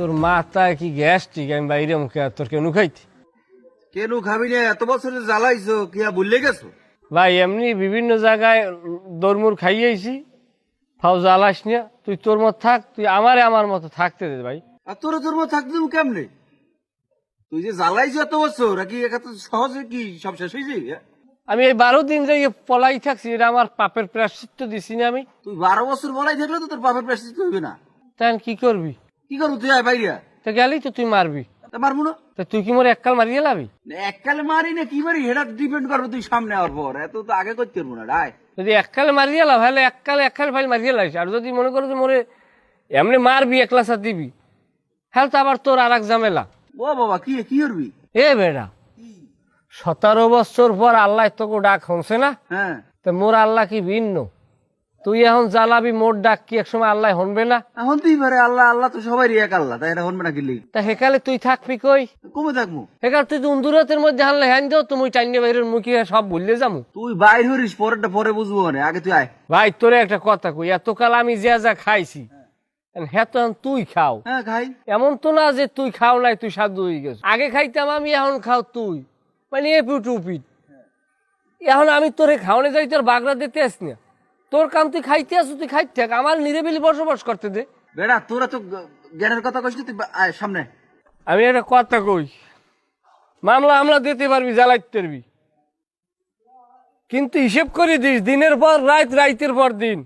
তোর মাথায় কি গ্যাস্ট্রিক? আমি বাইরে মুখে আর তোর কেন খাইতি কেন খাবি না এত বছর জ্বালাইছো কি আর গেছো? ভাই এমনি বিভিন্ন জায়গায় দরমুর খাইয়েছি। ফাও জ্বালাস না। তুই তোর মত থাক তুই আমারে আমার মতো থাকতে দে ভাই। আর তোর তোর মতো থাকতে দেবো কেমনে? তুই যে জ্বালাইছো এত বছর আর কি একা তো সহজে কি সব শেষ হয়ে যাবে হ্যাঁ? আমি এই বারো দিন যাই পলাই থাকছি এটা আমার পাপের প্রাশ্চিত্য দিছি না আমি। তুই বারো বছর বলাই থাকলে তো তোর বাপের প্রেসিডেন্ট হইবে না। তাই কি করবি? কি করব তুই আয় বাইরে তো গেলেই তো তুই মারবি। তা মারবো না। তা তুই কি মোর এককাল মারিয়ে লাবি? এককালে মারি না কি মারি? এটা ডিপেন্ড করবে তুই সামনে আওয়ার পর। এত তো আগে করতে পারব না রায়। যদি এককালে মারিয়ে লাভ তাহলে এককালে এককালে ফাইল মারিয়ে লাইস। আর যদি মনে করো যে মোরে এমনি মারবি একলা সাথ দিবি হ্যাঁ তো আবার তোর আর এক ঝামেলা। ও বাবা কি কি করবি? এ বেড়া সতেরো বছর পর আল্লাহ তোকে ডাক হনছে না? হ্যাঁ। তো মোর আল্লাহ কি ভিন্ন? তুই এখন জ্বালাবি মোর ডাক কি একসময় আল্লাহ হনবে না? এখন তুই পারে আল্লাহ আল্লাহ তো সবাই এক আল্লাহ তাই এটা হনবে না কিনলি তা সেকালে তুই থাকবি কই? কমে থাকব। সেকাল তুই তো মধ্যে হানলে হ্যান দেও তুমি টাইনে বাইরের মুখে সব ভুললে যামু তুই বাইর হরিস পরেরটা পরে বুঝব না আগে তুই আয়। ভাই তোরে একটা কথা কই এতকাল আমি যা যা খাইছি হ্যাঁ তো তুই খাও। হ্যাঁ খাই। এমন তো না যে তুই খাও নাই তুই সাধু হয়ে গেছ। আগে খাইতাম আমি এখন খাও তুই। মানে এ পিট উপিট। এখন আমি তোরে খাওয়ানে যাই তোর বাগড়া দিতে আস না। তোর কাম তুই খাইতে আসু তুই খাইতে থাক। আমার নিরিবিলি বসবাস করতে দে। বেড়া তোরা তো জ্ঞানের কথা কইস না, তুই আয় সামনে। আমি একটা কথা কই। মামলা আমলা দিতে পারবি জ্বালাইতে পারবি। কিন্তু হিসেব করে দিস দিনের পর রাত রাইতের পর দিন।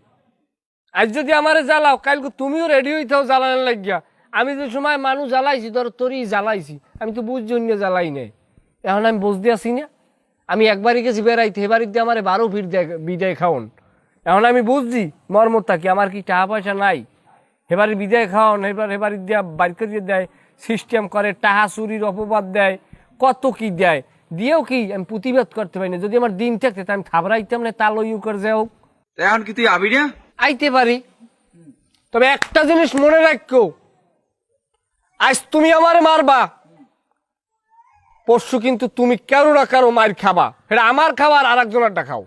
আজ যদি আমারে জ্বালাও কালকে তুমিও রেডি হইতাও জ্বালানোর লাগিয়া। আমি যে সময় মানুষ জ্বালাইছি ধর তোরই জ্বালাইছি। আমি তো বুঝ জন্য জ্বালাই নাই। এখন আমি বুঝতে আসি না আমি একবারই গেছি বেড়াইতে এবারই দিয়ে আমার বারো ফির দেয় বিদায় খাওন। এখন আমি বুঝছি মর্মতা কি? আমার কি টাকা পয়সা নাই এবারে বিদায় খাওয়ান এবার এবারে দিয়া বাইর করিয়ে দেয় সিস্টেম করে টাহা চুরির অপবাদ দেয় কত কি দেয়? দিয়েও কি আমি প্রতিবাদ করতে পারি না? যদি আমার দিন থাকতে তা আমি থাবড়াইতাম না তাল ইউ করে যাও। তা এখন কি তুই আবি না? আইতে পারি। তবে একটা জিনিস মনে রাখো আজ তুমি আমারে মারবা পরশু কিন্তু তুমি কারও না কারও মার খাবা। এটা আমার খাবার আর একজনেরটা খাও।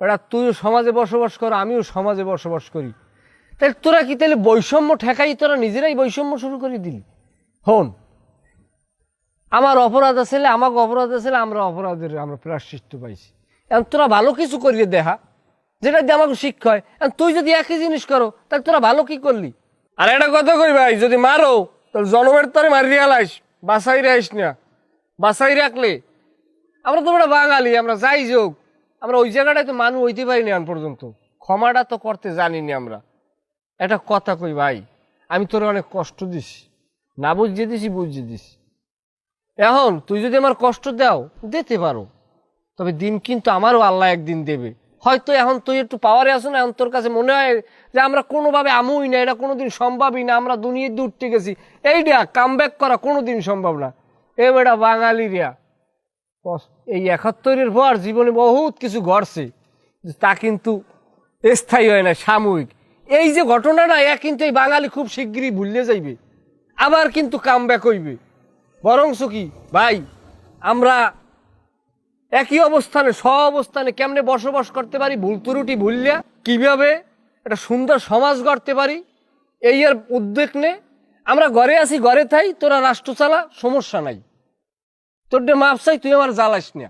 এটা তুইও সমাজে বসবাস কর, আমিও সমাজে বসবাস করি। তাহলে তোরা কি, তাহলে বৈষম্য ঠেকাই, তোরা নিজেরাই বৈষম্য শুরু করে দিলি? হন, আমার অপরাধ আছে আমাকে অপরাধ আছে আমরা অপরাধের, আমরা প্রাশ্চিত্য পাইছি। এখন তোরা ভালো কিছু করিয়ে দেখা যেটা দিয়ে আমাকে শিক্ষা হয়। তুই যদি একই জিনিস করো, তাহলে তোরা ভালো কি করলি? আর একটা কথা কই ভাই, যদি মারো, তাহলে জনমের তরে মারিয়ে আলাইস বাসাই রাইস না। বাসাই রাখলে, আমরা তো বাঙালি, আমরা যাই যোগ। আমরা ওই জায়গাটায় তো মানুষ হইতে পারিনি এখন পর্যন্ত। ক্ষমাটা তো করতে জানিনি আমরা। এটা কথা কই ভাই, আমি তোর অনেক কষ্ট দিস না বুঝিয়ে দিছি, বুঝিয়ে দিস এখন তুই যদি আমার কষ্ট দাও, দিতে পারো। তবে দিন কিন্তু আমারও আল্লাহ একদিন দেবে। হয়তো এখন তুই একটু পাওয়ারে আসো না, এখন তোর কাছে মনে হয় যে আমরা কোনোভাবে আমুই না, এটা কোনোদিন সম্ভবই না, আমরা দুনিয়ায় দূর গেছি। এইটা কাম করা কোনোদিন সম্ভব না। এ বেটা বাঙালিরা। এই একাত্তরের পর জীবনে বহুত কিছু ঘটছে। তা কিন্তু স্থায়ী হয় না, সাময়িক। এই যে ঘটনা ঘটনাটা, এ কিন্তু এই বাঙালি খুব শিগগিরই ভুললে যাইবে। আবার কিন্তু কাম ব্যাক হইবে। বরংস কি, ভাই, আমরা একই অবস্থানে, স্ব অবস্থানে কেমনে বসবাস করতে পারি, ভুল ত্রুটি ভুললে, কীভাবে একটা সুন্দর সমাজ গড়তে পারি, এই আর উদ্বেগ নে আমরা ঘরে আছি, ঘরে থাই, তোরা রাষ্ট্র চালা, সমস্যা নাই। তোর মাপ চাই, তুই আমার জ্বালাস না।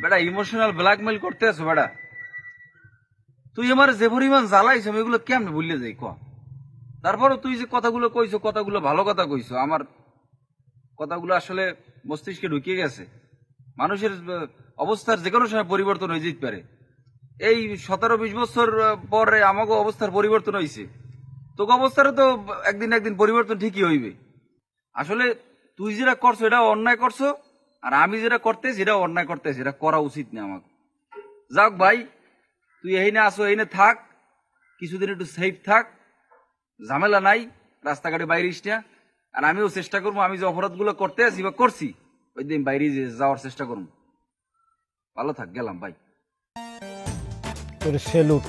বেটা ইমোশনাল ব্ল্যাকমেল করতে আছো বেটা। তুই আমার যে পরিমাণ জ্বালাইছ, আমি এগুলো কেমনে ভুললে যাই, ক? তারপরও তুই যে কথাগুলো কইছো, কথাগুলো ভালো কথা কইছো, আমার কথাগুলো আসলে মস্তিষ্কে ঢুকিয়ে গেছে। মানুষের অবস্থার যে কোনো সময় পরিবর্তন হয়ে যেতে পারে। এই সতেরো বিশ বছর পরে আমাকে অবস্থার পরিবর্তন হয়েছে তোকে অবস্থারও তো একদিন একদিন পরিবর্তন ঠিকই হইবে। আসলে তুই যেটা করছ এটা অন্যায় করছ আর আমি যেটা করতে সেটা অন্যায় করতে সেটা করা উচিত না আমাকে। যাক ভাই, তুই এইনে আসো এইনে থাক, কিছুদিন একটু সেফ থাক, ঝামেলা নাই, রাস্তাঘাটে বাইরিস না। আর আমিও চেষ্টা করব, আমি যে অপরাধগুলো করতে আছি বা করছি, ওই দিন বাইরে যাওয়ার চেষ্টা করব। ভালো থাক, গেলাম ভাই সেলুট।